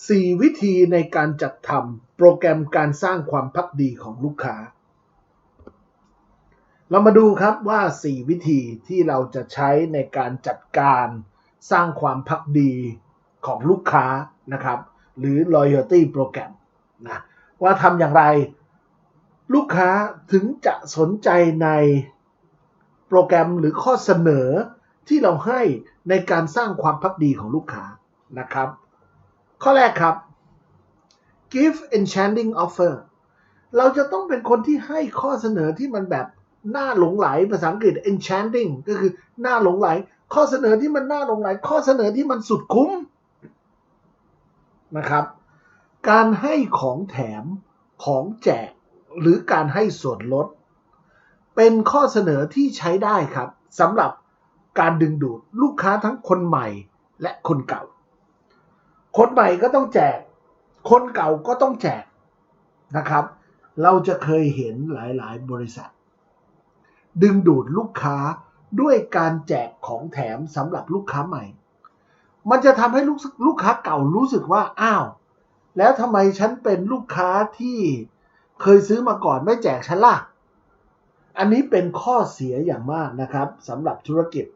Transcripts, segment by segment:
4 วิธีในการจัดทำโปรแกรมการสร้างความพักดีของลูกค้า เรามาดูครับว่า 4 วิธีที่เราจะใช้ในการจัดการสร้างความพักดีของลูกค้านะครับ หรือ loyalty program นะว่าทำอย่างไรลูกค้าถึงจะสนใจในโปรแกรมหรือข้อเสนอที่เราให้ในการสร้างความพักดีของลูกค้านะครับ ข้อแรกครับ give enchanting offer เราจะต้องเป็นคนที่ให้ข้อเสนอที่มันแบบน่าหลงไหลภาษาอังกฤษ enchanting ก็คือน่าหลงไหล ข้อเสนอที่มันน่าหลงไหล ข้อเสนอที่มันสุดคุ้มนะครับ การให้ของแถมของแจก หรือการให้ส่วนลด เป็นข้อเสนอที่ใช้ได้ครับสำหรับการดึงดูดลูกค้าทั้งคนใหม่และคนเก่า คนใหม่ก็ต้องแจก คนเก่าก็ต้องแจกนะครับ เราจะเคยเห็นหลายๆ บริษัท ดึงดูดลูกค้าด้วยการแจกของแถมสำหรับลูกค้าใหม่ มันจะทำให้ลูกลูกค้าเก่ารู้สึกว่าอ้าว แล้วทำไมฉันเป็นลูกค้าที่เคยซื้อมาก่อนไม่แจกฉันล่ะ อันนี้เป็นข้อเสียอย่างมากนะครับสำหรับธุรกิจ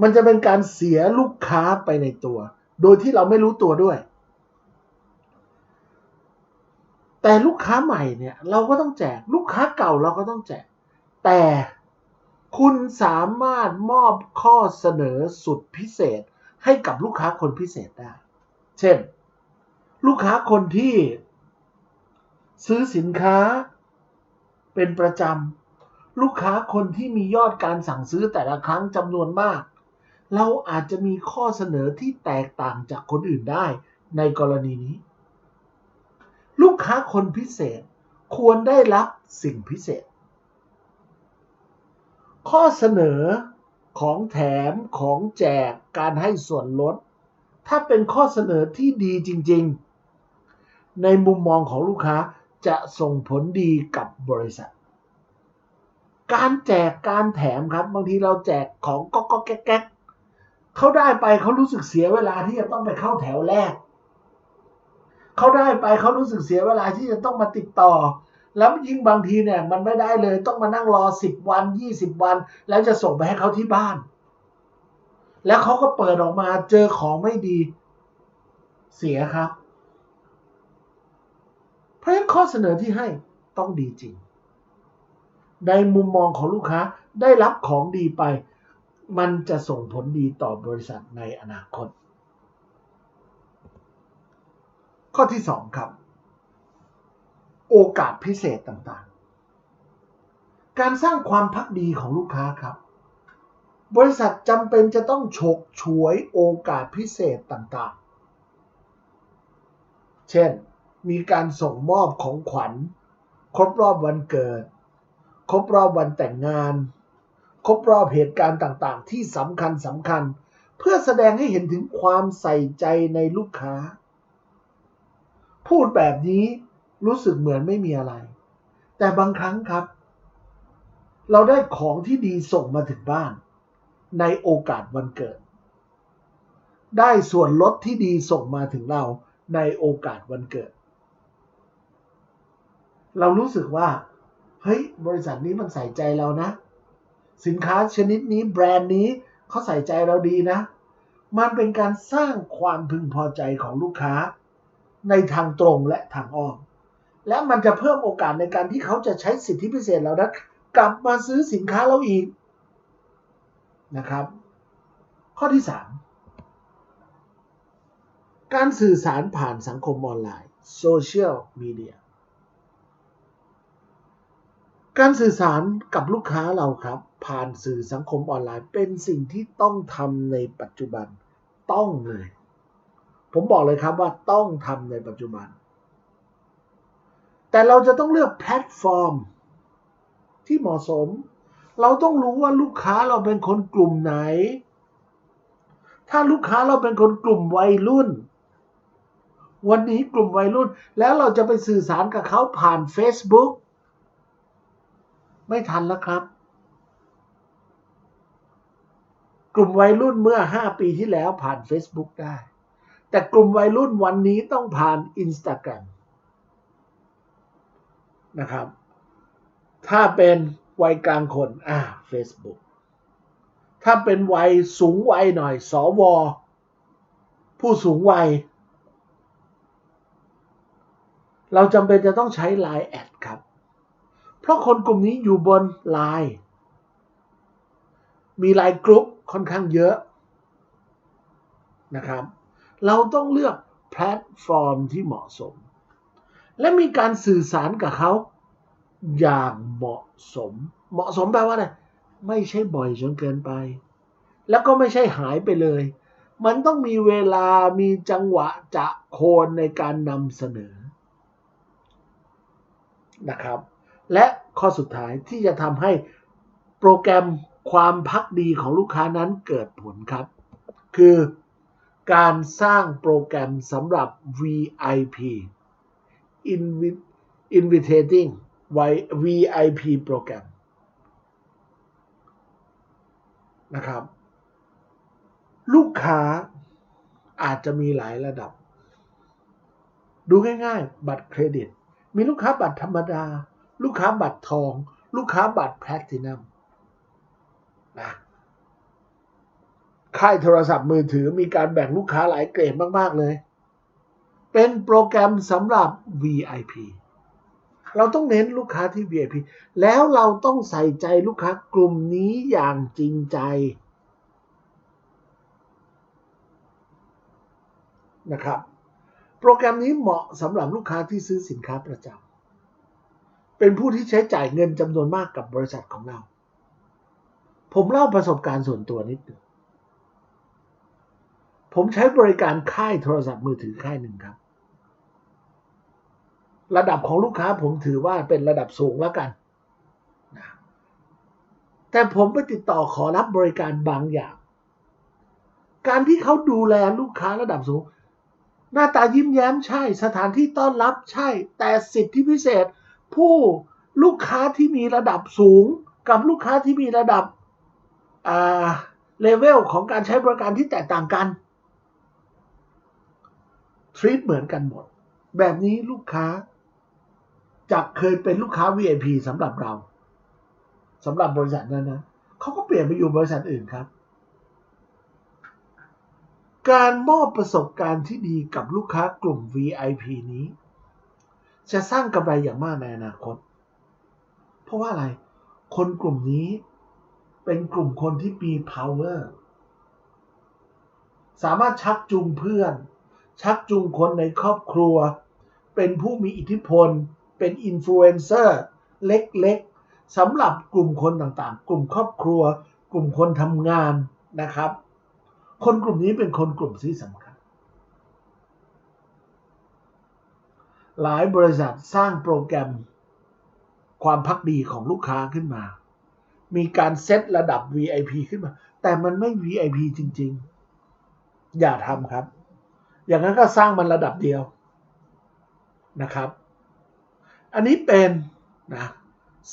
มันจะเป็นการเสียลูกค้าไปในตัว โดยที่เราไม่รู้ตัวด้วย แต่ลูกค้าใหม่เนี่ย เราก็ต้องแจก ลูกค้าเก่าเราก็ต้องแจก แต่คุณสามารถมอบข้อเสนอสุดพิเศษให้กับลูกค้าคนพิเศษได้ เช่น ลูกค้าคนที่ซื้อสินค้าเป็นประจำ ลูกค้าคนที่มียอดการสั่งซื้อแต่ละครั้งจำนวนมาก เราอาจจะมีข้อเสนอที่แตกต่างจากคนอื่นได้ในกรณีนี้ ลูกค้าคนพิเศษควรได้รับสิ่งพิเศษ ข้อเสนอของแถมของแจกการให้ส่วนลด ถ้าเป็นข้อเสนอที่ดีจริงๆ ในมุมมองของลูกค้าจะส่งผลดีกับบริษัท การแจกการแถมครับ บางทีเราแจกของก็ก็แก๊ก เขาได้ไปเขารู้สึกเสียเวลาที่จะต้องไปเข้าแถวแรก เขาได้ไปเขารู้สึกเสียเวลาที่จะต้องมาติดต่อ แล้วยิ่งบางทีเนี่ยมันไม่ได้เลยต้องมานั่งรอสิบวันยี่สิบวัน แล้วจะส่งไปให้เขาที่บ้าน แล้วเขาก็เปิดออกมาเจอของไม่ดีเสียครับ เพราะฉะนั้นข้อเสนอที่ให้ต้องดีจริง ในมุมมองของลูกค้าได้รับของดีไป มันจะส่งผลดีต่อบริษัทในอนาคต ข้อที่สองครับ โอกาสพิเศษต่างๆ การสร้างความพักดีของลูกค้าครับ บริษัทจำเป็นจะต้องฉกฉวยโอกาสพิเศษต่างๆ เช่น มีการส่งมอบของขวัญ ครบรอบวันเกิด ครบรอบวันแต่งงาน ครบรอบเหตุการณ์ต่างๆ ที่สำคัญสำคัญ เพื่อแสดงให้เห็นถึงความใส่ใจในลูกค้า พูดแบบนี้รู้สึกเหมือนไม่มีอะไร แต่บางครั้งครับ เราได้ของที่ดีส่งมาถึงบ้าน ในโอกาสวันเกิด ได้ส่วนลดที่ดีส่งมาถึงเราในโอกาสวันเกิด เรารู้สึกว่า เฮ้ย บริษัทนี้มันใส่ใจเรานะ สินค้าชนิดนี้แบรนด์นี้เขาใส่ใจเราดีนะ มันเป็นการสร้างความพึงพอใจของลูกค้า ในทางตรงและทางอ้อม และมันจะเพิ่มโอกาสในการที่เขาจะใช้สิทธิพิเศษเรานั้นกลับมาซื้อสินค้าเราอีกนะครับ ข้อที่ 3 การสื่อสารผ่านสังคมออนไลน์โซเชียลมีเดียการสื่อสารกับลูกค้าเราครับ ผ่านสื่อสังคมออนไลน์ เป็นสิ่งที่ต้องทำในปัจจุบันต้องเลย ผมบอกเลยครับว่าต้องทำในปัจจุบัน แต่เราจะต้องเลือกแพลตฟอร์ม ที่เหมาะสม เราต้องรู้ว่าลูกค้าเราเป็นคนกลุ่มไหน ถ้าลูกค้าเราเป็นคนกลุ่มวัยรุ่น วันนี้กลุ่มวัยรุ่น แล้วเราจะไปสื่อสารกับเขาผ่าน Facebook ไม่ทันแล้วครับ กลุ่มวัยรุ่นเมื่อ 5 ปีที่แล้วผ่าน Facebook ได้ แต่กลุ่มวัยรุ่นวันนี้ต้องผ่าน Instagram นะครับ ถ้าเป็นวัยกลางคนอ่า Facebook ถ้าเป็นวัยสูงวัยหน่อย สว ผู้สูงวัย เราจำเป็นจะต้องใช้ Line แอดครับ เพราะคนกลุ่มนี้อยู่บน Line มี Line กรุ๊ปค่อนข้างเยอะนะครับ เราต้องเลือกแพลตฟอร์มที่เหมาะสม และมีการสื่อสารกับเขาอย่างเหมาะสม เหมาะสมแปลว่าอะไรไม่ใช่บ่อยจนเกินไป แล้วก็ไม่ใช่หายไปเลย มันต้องมีเวลามีจังหวะจะโคนในการนำเสนอนะครับ และข้อสุดท้ายที่จะทำให้โปรแกรม ความพักดีของลูกค้านั้นเกิดผลครับ คือการสร้างโปรแกรมสำหรับ VIP Invitating VIP โปรแกรมนะครับ ลูกค้าอาจจะมีหลายระดับ ดูง่ายๆ บัตรเครดิต มีลูกค้าบัตรธรรมดา ลูกค้าบัตรทอง ลูกค้าบัตรแพลตินัม นะค่ายโทรศัพท์มือถือมีการแบ่งลูกค้าหลายเกรดมากๆเลย เป็นโปรแกรมสำหรับ VIP เราต้องเน้นลูกค้าที่ VIP แล้วเราต้องใส่ใจลูกค้ากลุ่มนี้อย่างจริงใจนะครับ โปรแกรมนี้เหมาะสำหรับลูกค้าที่ซื้อสินค้าประจำเป็นผู้ที่ใช้จ่ายเงินจำนวนมากกับบริษัทของเรา ผมเล่าประสบการณ์ส่วนตัวนิดหนึ่งผมใช้บริการค่ายโทรศัพท์มือถือค่ายหนึ่งครับ ระดับของลูกค้าผมถือว่าเป็นระดับสูงแล้วกันนะแต่ผมไปติดต่อขอรับบริการบางอย่าง การที่เขาดูแลลูกค้าระดับสูง หน้าตายิ้มแย้มใช่ สถานที่ต้อนรับใช่ แต่สิทธิพิเศษ ผู้ลูกค้าที่มีระดับสูง กับลูกค้าที่มีระดับ เลเวลของการใช้บริการที่แตกต่างกันทรีตเหมือนกันหมด แบบนี้ลูกค้าจากเคยเป็นลูกค้า VIP สำหรับเราสำหรับบริษัทนั้นนะเขาก็เปลี่ยนไปอยู่บริษัทอื่นครับ การมอบประสบการณ์ที่ดีกับลูกค้ากลุ่ม VIP นี้ จะสร้างกำไรอย่างมากในอนาคต เพราะว่าอะไร คนกลุ่มนี้ เป็นกลุ่มคนที่มี power สามารถชักจูงเพื่อน ชักจูงคนในครอบครัว เป็นผู้มีอิทธิพล เป็นอินฟลูเอนเซอร์เล็กๆสำหรับกลุ่มคนต่างๆ กลุ่มครอบครัว กลุ่มคนทำงานนะครับ คนกลุ่มนี้เป็นคนกลุ่มที่สำคัญ หลายบริษัทสร้างโปรแกรมความพักดีของลูกค้าขึ้นมา มีการเซตระดับ VIP ขึ้นมา แต่มันไม่ VIP จริง ๆ อย่าทำครับ อย่างนั้นก็สร้างมันระดับเดียวนะครับ อันนี้เป็นนะ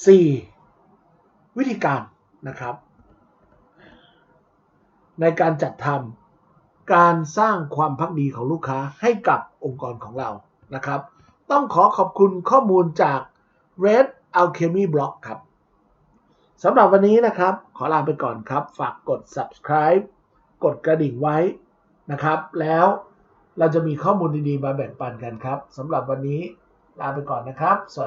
สี่วิธีการนะครับ ในการจัดทำการสร้างความพักดีของลูกค้าให้กับองค์กรของเรานะครับ ต้องขอขอบคุณข้อมูลจาก Red Alchemy Blog ครับ สำหรับวันนี้นะครับ ขอลาไปก่อนครับ ฝากกด subscribe กดกระดิ่งไว้นะครับ แล้วเราจะมีข้อมูลดีๆมาแบ่งปันกันครับสำหรับวันนี้ลาไปก่อนนะครับ สวัสดี